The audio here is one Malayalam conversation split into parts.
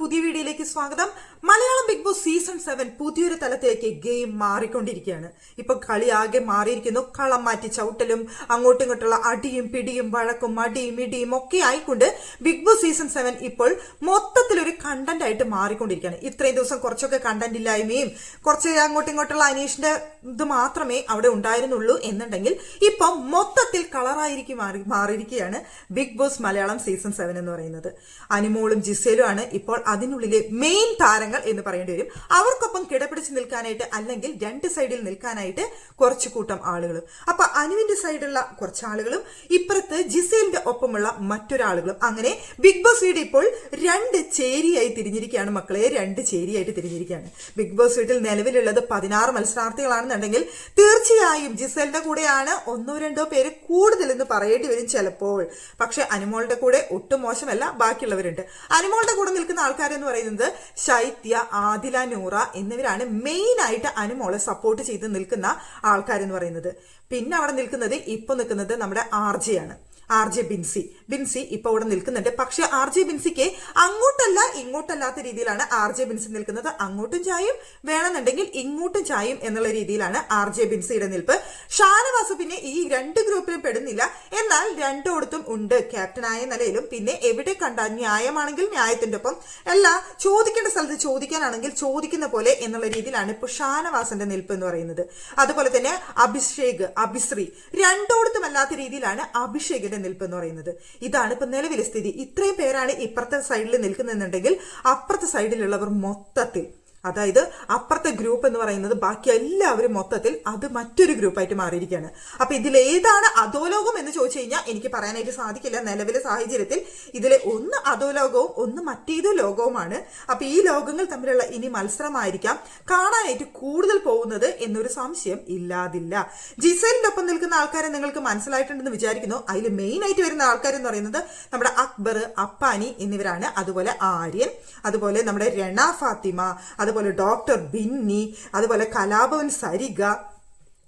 പുതിയ വീഡിയോയിലേക്ക് സ്വാഗതം. Malayalam big boss season seven പുതിയൊരു തലത്തിലേക്ക് ഗെയിം മാറിക്കൊണ്ടിരിക്കുകയാണ്. ഇപ്പൊ കളി ആകെ മാറിയിരിക്കുന്നു. കളം മാറ്റി ചവിട്ടലും അങ്ങോട്ടും ഇങ്ങോട്ടുള്ള അടിയും പിടിയും വഴക്കും അടിയും ഇടിയും ഒക്കെ ആയിക്കൊണ്ട് ബിഗ് ബോസ് സീസൺ സെവൻ ഇപ്പോൾ മൊത്തത്തിലൊരു കണ്ടന്റ് ആയിട്ട് മാറിക്കൊണ്ടിരിക്കുകയാണ്. ഇത്രയും ദിവസം കുറച്ചൊക്കെ കണ്ടന്റ് ഇല്ലായ്മയും കുറച്ച് അങ്ങോട്ടും ഇങ്ങോട്ടുള്ള അനീഷിന്റെ ഇത് മാത്രമേ അവിടെ ഉണ്ടായിരുന്നുള്ളൂ എന്നുണ്ടെങ്കിൽ ഇപ്പൊ മൊത്തത്തിൽ കളറായിരിക്കും മാറി മാറിയിരിക്കുകയാണ് big boss Malayalam season seven എന്ന് പറയുന്നത്. അനിമോളും ജിസേലും ആണ് ഇപ്പോൾ അതിനുള്ളിലെ മെയിൻ താരങ്ങൾ എന്ന് പറയേണ്ടി വരും. അവർക്കൊപ്പം കിടപിടിച്ച് നിൽക്കാനായിട്ട് അല്ലെങ്കിൽ രണ്ട് സൈഡിൽ നിൽക്കാനായിട്ട് കുറച്ച് കൂട്ടം ആളുകളും. അപ്പൊ അനുവിന്റെ സൈഡുള്ള കുറച്ച് ആളുകളും ഇപ്പുറത്ത് ജിസേലിന്റെ ഒപ്പമുള്ള മറ്റൊരാളുകളും. അങ്ങനെ ബിഗ് ബോസ് വീട് ഇപ്പോൾ രണ്ട് ചേരിയായി തിരിഞ്ഞിരിക്കുകയാണ് മക്കളെ. രണ്ട് ചേരിയായിട്ട് തിരിഞ്ഞിരിക്കുകയാണ്. ബിഗ് ബോസ് വീട്ടിൽ നിലവിലുള്ളത് പതിനാറ് മത്സരാർത്ഥികളാണെന്നുണ്ടെങ്കിൽ തീർച്ചയായും ജിസേലിന്റെ കൂടെയാണ് ഒന്നോ രണ്ടോ പേര് കൂടുതൽ എന്ന് പറയേണ്ടി വരും ചിലപ്പോൾ. പക്ഷെ അനുമോളുടെ കൂടെ ഒട്ടും മോശമല്ല ബാക്കിയുള്ളവരുണ്ട്. അനുമോളുടെ കൂടെ നിൽക്കുന്ന ആൾക്കാരെന്ന് പറയുന്നത് ശൈത്യ ആദില നൂറ എന്നിവരാണ് മെയിൻ ആയിട്ട് അനുമോളെ സപ്പോർട്ട് ചെയ്ത് നിൽക്കുന്ന ആൾക്കാരെന്ന് പറയുന്നത്. പിന്നെ അവിടെ നിൽക്കുന്നത് ഇപ്പൊ നിൽക്കുന്നത് നമ്മുടെ ആർജയാണ്. R J Binsy. ബിൻസി ഇപ്പൊ ഇവിടെ നിൽക്കുന്നുണ്ട്. പക്ഷെ ആർ ജെ ബിൻസിക്ക് അങ്ങോട്ടല്ല ഇങ്ങോട്ടല്ലാത്ത രീതിയിലാണ് ആർ ജെ ബിൻസി നിൽക്കുന്നത്. അങ്ങോട്ടും ചായും വേണമെന്നുണ്ടെങ്കിൽ ഇങ്ങോട്ടും ചായും എന്നുള്ള രീതിയിലാണ് ആർ ജെ ബിൻസിയുടെ നിൽപ്പ്. ഷാനവാസ് പിന്നെ ഈ രണ്ട് ഗ്രൂപ്പിലും പെടുന്നില്ല. എന്നാൽ രണ്ടോടത്തും ഉണ്ട്. ക്യാപ്റ്റനായ നിലയിലും പിന്നെ എവിടെ കണ്ട ന്യായമാണെങ്കിൽ ന്യായത്തിന്റെ ഒപ്പം. അല്ല ചോദിക്കേണ്ട സ്ഥലത്ത് ചോദിക്കാനാണെങ്കിൽ ചോദിക്കുന്ന പോലെ എന്നുള്ള രീതിയിലാണ് ഇപ്പോൾ ഷാനവാസന്റെ നിൽപ്പ് എന്ന് പറയുന്നത്. അതുപോലെ തന്നെ അഭിഷേക് അഭിശ്രീ രണ്ടോടത്തും അല്ലാത്ത രീതിയിലാണ് അഭിഷേകിന്റെ നിൽപ്പ് എന്ന് പറയുന്നത്. ഇതാണ് ഇപ്പൊ നിലവിലെ സ്ഥിതി. ഇത്രയും പേരാണ് ഇപ്പുറത്തെ സൈഡിൽ നിൽക്കുന്നുണ്ടെങ്കിൽ അപ്പുറത്തെ സൈഡിലുള്ളവർ മൊത്തത്തിൽ അതായത് അപ്പുറത്തെ ഗ്രൂപ്പ് എന്ന് പറയുന്നത് ബാക്കി എല്ലാവരും മൊത്തത്തിൽ അത് മറ്റൊരു ഗ്രൂപ്പായിട്ട് മാറിയിരിക്കുകയാണ്. അപ്പൊ ഇതിൽ ഏതാണ് അധോലോകം എന്ന് ചോദിച്ചു കഴിഞ്ഞാൽ എനിക്ക് പറയാനായിട്ട് സാധിക്കില്ല. നിലവിലെ സാഹചര്യത്തിൽ ഇതിലെ ഒന്ന് അധോലോകവും ഒന്ന് മറ്റേതോ ലോകവുമാണ്. അപ്പൊ ഈ ലോകങ്ങൾ തമ്മിലുള്ള ഇനി മത്സരമായിരിക്കാം. കാണാനായിട്ട് കൂടുതൽ പോകുന്നത് എന്നൊരു സംശയം ഇല്ലാതില്ല. ജിസലിന്റെ ഒപ്പം നിൽക്കുന്ന ആൾക്കാരെ നിങ്ങൾക്ക് മനസ്സിലായിട്ടുണ്ടെന്ന് വിചാരിക്കുന്നു. അതിൽ മെയിൻ ആയിട്ട് വരുന്ന ആൾക്കാരെന്ന് പറയുന്നത് നമ്മുടെ അക്ബർ അപ്പാനി എന്നിവരാണ്. അതുപോലെ ആര്യൻ അതുപോലെ നമ്മുടെ രണ ഫാത്തിമ അതുപോലെ ഡോക്ടർ ബിന്നി അതുപോലെ കലാഭവൻ സരിക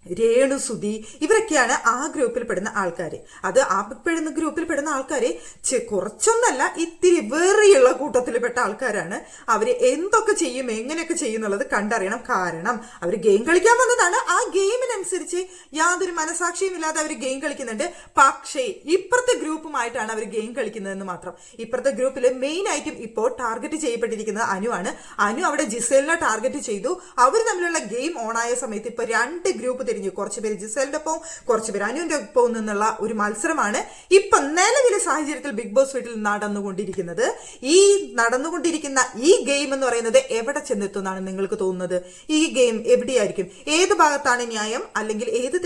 രേണു സുധി ഇവരൊക്കെയാണ് ആ ഗ്രൂപ്പിൽ പെടുന്ന ആൾക്കാർ അത് ആ പെടുന്ന ഗ്രൂപ്പിൽ പെടുന്ന ആൾക്കാർ കുറച്ചൊന്നല്ല ഇത്തിരി വേറെയുള്ള കൂട്ടത്തിൽപ്പെട്ട ആൾക്കാരാണ്. അവർ എന്തൊക്കെ ചെയ്യും എങ്ങനെയൊക്കെ ചെയ്യും എന്നുള്ളത് കണ്ടറിയണം. കാരണം അവർ ഗെയിം കളിക്കാൻ വന്നതാണ്. ആ ഗെയിമിനനുസരിച്ച് യാതൊരു മനസാക്ഷിയും ഇല്ലാതെ അവർ ഗെയിം കളിക്കുന്നുണ്ട്. പക്ഷേ ഇപ്പുറത്തെ ഗ്രൂപ്പുമായിട്ടാണ് അവർ ഗെയിം കളിക്കുന്നതെന്ന് മാത്രം. ഇപ്പുറത്തെ ഗ്രൂപ്പിൽ മെയിൻ ആയിട്ടും ഇപ്പോൾ ടാർഗറ്റ് ചെയ്യപ്പെട്ടിരിക്കുന്നത് അനുവാണ്. അനു അവിടെ ജിസേലിനെ ടാർഗറ്റ് ചെയ്തു. അവർ തമ്മിലുള്ള ഗെയിം ഓണായ സമയത്ത് ഇപ്പൊ രണ്ട് ഗ്രൂപ്പ് തിരിഞ്ഞു കുറച്ച് പേര് ജിസേലിന്റെ ഒപ്പം കുറച്ച് പേര് അനുവിന്റെ ഒപ്പം നിന്നുള്ള ഒരു മത്സരമാണ് ഇപ്പൊ നിലവിലെ സാഹചര്യത്തിൽ ബിഗ് ബോസ് വീട്ടിൽ നടന്നുകൊണ്ടിരിക്കുന്നത്. ഈ നടന്നുകൊണ്ടിരിക്കുന്ന ഈ ഗെയിം എന്ന് പറയുന്നത് എവിടെ ചെന്നെത്തുന്നാണ് നിങ്ങൾക്ക് തോന്നുന്നത്? ഈ ഗെയിം എവിടെയായിരിക്കും? ഏത് ഭാഗത്താണ് ന്യായം? അല്ലെങ്കിൽ ഏത്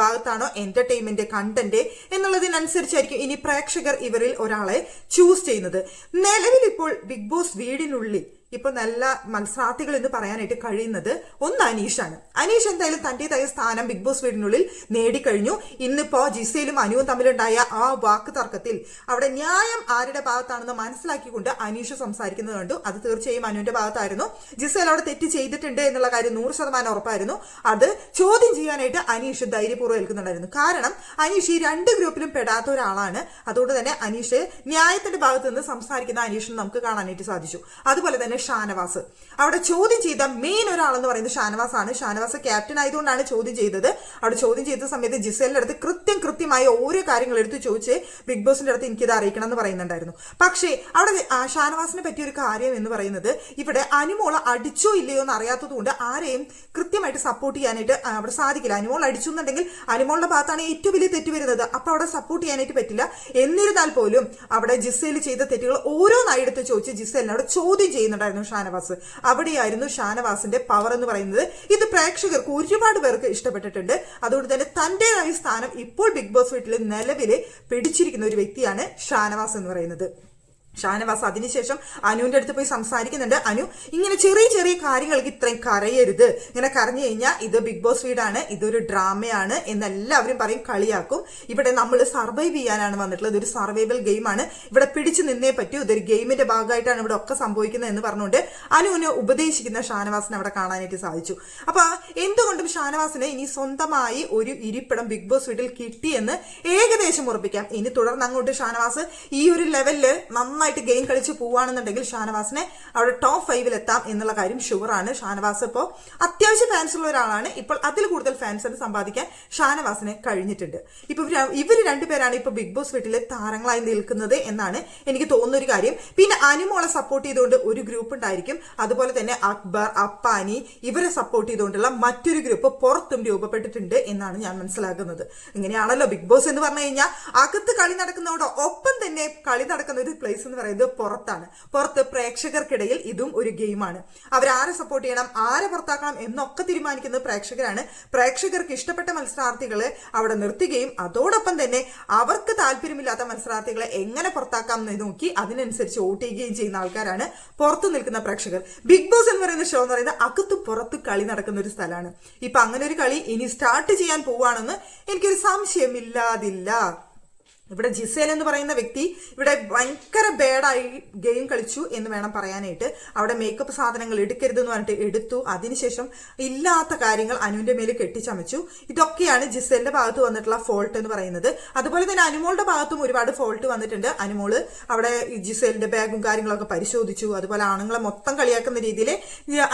ഭാഗത്താണോ എന്റർടൈൻമെന്റ് കണ്ടന്റ് എന്നുള്ളതിനനുസരിച്ചായിരിക്കും ഇനി പ്രേക്ഷകർ ഇവരിൽ ഒരാളെ ചൂസ് ചെയ്യുന്നത്. നിലവിൽ ഇപ്പോൾ ബിഗ് ബോസ് വീടിനുള്ളിൽ ഇപ്പൊ നല്ല മത്സരാർത്ഥികൾ എന്ന് പറയാനായിട്ട് കഴിയുന്നത് ഒന്ന് അനീഷാണ്. അനീഷ് എന്തായാലും തന്റേതായ സ്ഥാനം ബിഗ് ബോസ് വീടിനുള്ളിൽ നേടിക്കഴിഞ്ഞു. ഇന്നിപ്പോ ജിസയിലും അനുവും തമ്മിലുണ്ടായ ആ വാക്ക് തർക്കത്തിൽ അവിടെ ന്യായം ആരുടെ ഭാഗത്താണെന്ന് മനസ്സിലാക്കിക്കൊണ്ട് അനീഷ് സംസാരിക്കുന്നത് കണ്ടു. അത് തീർച്ചയായും അനുവിന്റെ ഭാഗത്തായിരുന്നു. ജിസയിൽ അവിടെ തെറ്റ് ചെയ്തിട്ടുണ്ട് എന്നുള്ള കാര്യം നൂറ് ശതമാനം ഉറപ്പായിരുന്നു. അത് ചോദ്യം ചെയ്യാനായിട്ട് അനീഷ് ധൈര്യപൂർവം ഏൽക്കുന്നുണ്ടായിരുന്നു. കാരണം അനീഷ് ഈ രണ്ട് ഗ്രൂപ്പിലും പെടാത്ത ഒരാളാണ്. അതുകൊണ്ട് തന്നെ അനീഷ് ന്യായത്തിന്റെ ഭാഗത്ത് നിന്ന് സംസാരിക്കുന്ന അനീഷിന് നമുക്ക് കാണാനായിട്ട് സാധിച്ചു. അതുപോലെ തന്നെ ഷാനവാസ്. അവിടെ ചോദ്യം ചെയ്ത മെയിൻ ഒരാളെന്ന് പറയുന്നത് ഷാനവാസ് ആണ് ഷാനവാസ് ക്യാപ്റ്റൻ ആയതുകൊണ്ടാണ് ചോദ്യം ചെയ്തത്. അവിടെ ചോദ്യം ചെയ്ത സമയത്ത് ജിസേലിന്റെ അടുത്ത് കൃത്യം കൃത്യമായി ഓരോ കാര്യങ്ങൾ എടുത്ത് ചോദിച്ച് ബിഗ് ബോസിന്റെ അടുത്ത് എനിക്കിത് അറിയിക്കണം എന്ന് പറയുന്നുണ്ടായിരുന്നു. പക്ഷേ അവിടെ ഷാനവാസിനെ പറ്റിയ ഒരു കാര്യം എന്ന് പറയുന്നത് ഇവിടെ അനുമോള അടിച്ചോ ഇല്ലയോ എന്ന് അറിയാത്തത് കൊണ്ട് ആരെയും കൃത്യമായിട്ട് സപ്പോർട്ട് ചെയ്യാനായിട്ട് അവിടെ സാധിക്കില്ല. അനുമോൾ അടിച്ചു എന്നുണ്ടെങ്കിൽ അനുമോളുടെ ഭാഗത്താണ് ഏറ്റവും വലിയ തെറ്റ് വരുന്നത്. അപ്പൊ അവിടെ സപ്പോർട്ട് ചെയ്യാനായിട്ട് പറ്റില്ല. എന്നിരുന്നാൽ പോലും അവിടെ ജിസേൽ ചെയ്ത തെറ്റുകൾ ഓരോന്നായി എടുത്ത് ചോദിച്ച് ജിസേലിനോട് ചോദ്യം ചെയ്യുന്നുണ്ടായിരുന്നു. ഷാനവാസ്. അവിടെയായിരുന്നു ഷാനവാസിന്റെ പവർ എന്ന് പറയുന്നത്. ഇത് പ്രേക്ഷകർക്ക് ഒരുപാട് പേർക്ക് ഇഷ്ടപ്പെട്ടിട്ടുണ്ട്. അതുകൊണ്ട് തന്നെ തന്റേതായ സ്ഥാനം ഇപ്പോൾ ബിഗ് ബോസ് വീട്ടിൽ നിലവിൽ പിടിച്ചിരിക്കുന്ന ഒരു വ്യക്തിയാണ് ഷാനവാസ് എന്ന് പറയുന്നത്. ഷാനവാസ് അതിനുശേഷം അനുവിന്റെ അടുത്ത് പോയി സംസാരിക്കുന്നുണ്ട്. അനു ഇങ്ങനെ ചെറിയ ചെറിയ കാര്യങ്ങൾക്ക് ഇത്രയും കരയരുത്. ഇങ്ങനെ കരഞ്ഞു കഴിഞ്ഞാൽ ഇത് ബിഗ് ബോസ് വീടാണ് ഇതൊരു ഡ്രാമയാണ് എന്നെല്ലാവരും പറയും കളിയാക്കും. ഇവിടെ നമ്മൾ സർവൈവ് ചെയ്യാനാണ് വന്നിട്ടുള്ളത് ഇതൊരു സർവൈവൽ ഗെയിമാണ്. ഇവിടെ പിടിച്ചു നിന്നേ പറ്റൂ ഇതൊരു ഗെയിമിന്റെ ഭാഗമായിട്ടാണ് ഇവിടെ ഒക്കെ സംഭവിക്കുന്നത് എന്ന് പറഞ്ഞുകൊണ്ട് അനുവിനെ ഉപദേശിക്കുന്ന ഷാനവാസിനെ അവിടെ കാണാനായിട്ട് സാധിച്ചു. അപ്പൊ എന്തുകൊണ്ടും ഷാനവാസിന് ഇനി സ്വന്തമായി ഒരു ഇരിപ്പിടം ബിഗ് ബോസ് വീട്ടിൽ കിട്ടിയെന്ന് ഏകദേശം ഉറപ്പിക്കാം. ഇനി തുടർന്ന് അങ്ങോട്ട് ഷാനവാസ് ഈ ഒരു ലെവലിൽ നന്നായി നന്നായിട്ട് ഗെയിം കളിച്ച് പോവുകയാണെന്നുണ്ടെങ്കിൽ ഷാനവാസിനെ അവിടെ ടോപ്പ് ഫൈവിൽ എത്താം എന്നുള്ള കാര്യം ഷുവറാണ് ഷാനവാസ് ഇപ്പോൾ അത്യാവശ്യം ഫാൻസ് ഉള്ള ഒരാളാണ്. ഇപ്പോൾ അതിൽ കൂടുതൽ ഫാൻസിന് സമ്പാദിക്കാൻ ഷാനവാസിനെ കഴിഞ്ഞിട്ടുണ്ട്. ഇപ്പൊ ഇവർ രണ്ടുപേരാണ് ഇപ്പൊ ബിഗ് ബോസ് വീട്ടിലെ താരങ്ങളായി നിൽക്കുന്നത് എന്നാണ് എനിക്ക് തോന്നുന്ന ഒരു കാര്യം. പിന്നെ അനുമോളെ സപ്പോർട്ട് ചെയ്തുകൊണ്ട് ഒരു ഗ്രൂപ്പ് ഉണ്ടായിരിക്കും. അതുപോലെ തന്നെ അക്ബർ അപ്പാനി ഇവരെ സപ്പോർട്ട് ചെയ്തുകൊണ്ടുള്ള മറ്റൊരു ഗ്രൂപ്പ് പുറത്തും രൂപപ്പെട്ടിട്ടുണ്ട് എന്നാണ് ഞാൻ മനസ്സിലാക്കുന്നത്. ഇങ്ങനെയാണല്ലോ ബിഗ് ബോസ് എന്ന് പറഞ്ഞു കഴിഞ്ഞാൽ അകത്ത് കളി നടക്കുന്നതോടൊപ്പം തന്നെ കളി നടക്കുന്ന ഒരു പ്ലേസ് എന്ന് പറയുന്നത് പുറത്താണ്. പുറത്ത് പ്രേക്ഷകർക്കിടയിൽ ഇതും ഒരു ഗെയിമാണ്. അവരാരെ സപ്പോർട്ട് ചെയ്യണം ആരെ പുറത്താക്കണം എന്നൊക്കെ തീരുമാനിക്കുന്നത് പ്രേക്ഷകരാണ്. പ്രേക്ഷകർക്ക് ഇഷ്ടപ്പെട്ട മത്സരാർത്ഥികളെ അവിടെ നിർത്തുകയും അതോടൊപ്പം തന്നെ അവർക്ക് താല്പര്യമില്ലാത്ത മത്സരാർത്ഥികളെ എങ്ങനെ പുറത്താക്കാം എന്ന് നോക്കി അതിനനുസരിച്ച് വോട്ട് ചെയ്യുകയും ചെയ്യുന്ന ആൾക്കാരാണ് പുറത്തു നിൽക്കുന്ന പ്രേക്ഷകർ. ബിഗ് ബോസ് എന്ന് പറയുന്ന ഷോ എന്ന് പറയുന്നത് അകത്ത് പുറത്ത് കളി നടക്കുന്ന ഒരു സ്ഥലമാണ്. ഇപ്പൊ അങ്ങനെ ഒരു കളി ഇനി സ്റ്റാർട്ട് ചെയ്യാൻ പോവാണെന്ന് എനിക്കൊരു സംശയമില്ലാതില്ല. ഇവിടെ ജിസേൽ എന്ന് പറയുന്ന വ്യക്തി ഇവിടെ ഭയങ്കര ബേഡായി ഗെയിം കളിച്ചു എന്ന് വേണം പറയാനായിട്ട്. അവിടെ മേക്കപ്പ് സാധനങ്ങൾ എടുക്കരുത് എന്ന് പറഞ്ഞിട്ട് എടുത്തു. അതിനുശേഷം ഇല്ലാത്ത കാര്യങ്ങൾ അനുവിന്റെ മേൽ കെട്ടിച്ചമച്ചു. ഇതൊക്കെയാണ് ജിസേലിന്റെ ഭാഗത്ത് വന്നിട്ടുള്ള ഫോൾട്ട് എന്ന് പറയുന്നത്. അതുപോലെ തന്നെ അനുമോളുടെ ഭാഗത്തും ഒരുപാട് ഫോൾട്ട് വന്നിട്ടുണ്ട്. അനുമോൾ അവിടെ ജിസേലിന്റെ ബാഗും കാര്യങ്ങളൊക്കെ പരിശോധിച്ചു. അതുപോലെ ആണുങ്ങളെ മൊത്തം കളിയാക്കുന്ന രീതിയിൽ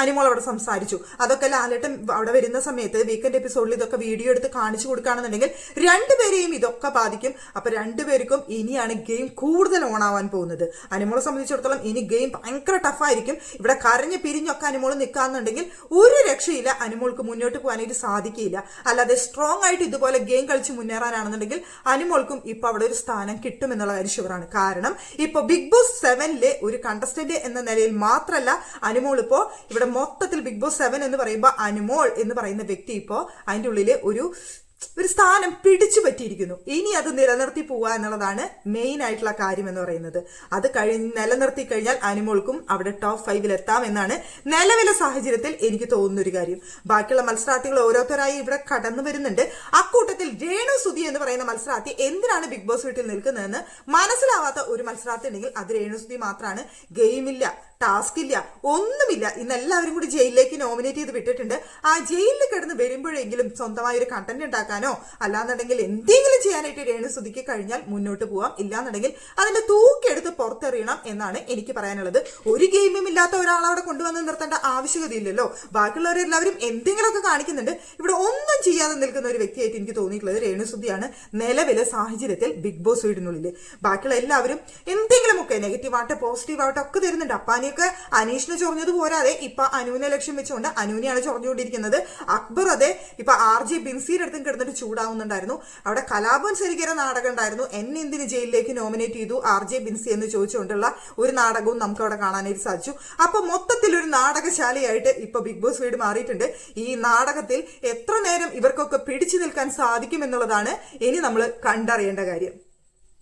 അനുമോൾ അവിടെ സംസാരിച്ചു. അതൊക്കെ ലാലേട്ടൻ അവിടെ വരുന്ന സമയത്ത് വീക്കെൻഡ് എപ്പിസോഡിൽ ഇതൊക്കെ വീഡിയോ എടുത്ത് കാണിച്ചു കൊടുക്കുകയാണെന്നുണ്ടെങ്കിൽ രണ്ടുപേരെയും ഇതൊക്കെ ബാധിക്കും. അപ്പൊ രണ്ടുപേർക്കും ഇനിയാണ് ഗെയിം കൂടുതൽ ഓണാവാൻ പോകുന്നത്. അനിമോളെ സംബന്ധിച്ചിടത്തോളം ഇനി ഗെയിം ഭയങ്കര ടഫായിരിക്കും ഇവിടെ കരഞ്ഞ് പിരിഞ്ഞൊക്കെ അനിമോൾ നിൽക്കാന്നുണ്ടെങ്കിൽ ഒരു രക്ഷയില്ല അനിമോൾക്ക് മുന്നോട്ട് പോകാനായിട്ട് സാധിക്കില്ല അല്ലാതെ സ്ട്രോങ് ആയിട്ട് ഇതുപോലെ ഗെയിം കളിച്ച് മുന്നേറാനാണെന്നുണ്ടെങ്കിൽ അനിമോൾക്കും ഇപ്പൊ അവിടെ ഒരു സ്ഥാനം കിട്ടും എന്നുള്ള കാര്യം ഷുവറാണ് കാരണം ഇപ്പൊ ബിഗ് ബോസ് സെവനിലെ ഒരു കണ്ടസ്റ്റന്റ് എന്ന നിലയിൽ മാത്രമല്ല അനിമോൾ ഇപ്പോ ഇവിടെ മൊത്തത്തിൽ ബിഗ് ബോസ് സെവൻ എന്ന് പറയുമ്പോൾ അനിമോൾ എന്ന് പറയുന്ന വ്യക്തി ഇപ്പോ അതിന്റെ ഉള്ളിലെ ഒരു ഒരു സ്ഥാനം പിടിച്ചു പറ്റിയിരിക്കുന്നു. ഇനി അത് നിലനിർത്തി പോവുക എന്നുള്ളതാണ് മെയിൻ ആയിട്ടുള്ള കാര്യം എന്ന് പറയുന്നത്. അത് കഴിഞ്ഞ് നിലനിർത്തി കഴിഞ്ഞാൽ അനിമോൾക്കും അവിടെ ടോപ്പ് ഫൈവിൽ എത്താം എന്നാണ് നിലവിലെ സാഹചര്യത്തിൽ എനിക്ക് തോന്നുന്ന ഒരു കാര്യം. ബാക്കിയുള്ള മത്സരാർത്ഥികൾ ഓരോരുത്തരായി ഇവിടെ കടന്നു വരുന്നുണ്ട്. അക്കൂട്ടത്തിൽ രേണു സുധി എന്ന് പറയുന്ന മത്സരാർത്ഥി എന്തിനാണ് ബിഗ് ബോസ് വീട്ടിൽ നിൽക്കുന്നതെന്ന് മനസ്സിലാവാത്ത ഒരു മത്സരാർത്ഥി ഉണ്ടെങ്കിൽ അത് രേണു സുധി മാത്രമാണ് ഗെയിമില്ല ടാസ്ക് ഇല്ല ഒന്നുമില്ല. ഇന്ന് എല്ലാവരും കൂടി ജയിലിലേക്ക് നോമിനേറ്റ് ചെയ്ത് വിട്ടിട്ടുണ്ട്. ആ ജയിലിൽ കിടന്ന് വരുമ്പോഴെങ്കിലും സ്വന്തമായ ഒരു കണ്ടന്റ് ഉണ്ടാക്കാനോ അല്ലാന്നുണ്ടെങ്കിൽ എന്തെങ്കിലും ചെയ്യാനായിട്ട് രേണുസുതിക്ക് കഴിഞ്ഞാൽ മുന്നോട്ട് പോവാം. ഇല്ലാന്നുണ്ടെങ്കിൽ അതിന്റെ തൂക്കെടുത്ത് പുറത്തെറിയണം എന്നാണ് എനിക്ക് പറയാനുള്ളത്. ഒരു ഗെയിമും ഇല്ലാത്ത ഒരാളെ അവിടെ കൊണ്ടുവന്ന് നിർത്തേണ്ട ആവശ്യകതയില്ലല്ലോ. ബാക്കിയുള്ളവരെല്ലാവരും എന്തെങ്കിലുമൊക്കെ കാണിക്കുന്നുണ്ട്. ഇവിടെ ഒന്നും ചെയ്യാതെ നിൽക്കുന്ന ഒരു വ്യക്തിയായിട്ട് എനിക്ക് തോന്നിയിട്ടുള്ളത് രേണുസുതിയാണ് നിലവിലെ സാഹചര്യത്തിൽ ബിഗ് ബോസ് വീടിനുള്ളിൽ ബാക്കിയുള്ള എല്ലാവരും എന്തെങ്കിലുമൊക്കെ നെഗറ്റീവ് ആവട്ടെ പോസിറ്റീവ് ആവട്ടെ ഒക്കെ തരുന്നുണ്ട്. അപ്പാനിയൊക്കെ അനീഷിനെ ചൊറിഞ്ഞത് പോരാതെ ഇപ്പൊ അനുവിനെ ലക്ഷ്യം വെച്ചുകൊണ്ട് അനുവിനെയാണ് ചൊറിഞ്ഞുകൊണ്ടിരിക്കുന്നത്. അക്ബർ അതെ ഇപ്പൊ ആർ ജെ ബിൻസിയുടെ അടുത്തും കിടന്നിട്ട് ചൂടാവുന്നുണ്ടായിരുന്നു. അവിടെ കലാപൻ ശരിക്കും നാടകം ഉണ്ടായിരുന്നു. എന്നെ എന്തിന് ജയിലിലേക്ക് നോമിനേറ്റ് ചെയ്തു ആർ ജെ ബിൻസി എന്ന് ചോദിച്ചുകൊണ്ടുള്ള ഒരു നാടകവും നമുക്ക് അവിടെ കാണാനായിട്ട് സാധിച്ചു. അപ്പൊ മൊത്തത്തിൽ ഒരു നാടകശാലയായിട്ട് ഇപ്പൊ ബിഗ് ബോസ് വീട് മാറിയിട്ടുണ്ട്. ഈ നാടകത്തിൽ എത്ര നേരം ഇവർക്കൊക്കെ പിടിച്ചു നിൽക്കാൻ സാധിക്കും എന്നുള്ളതാണ് ഇനി നമ്മൾ കണ്ടറിയേണ്ട കാര്യം.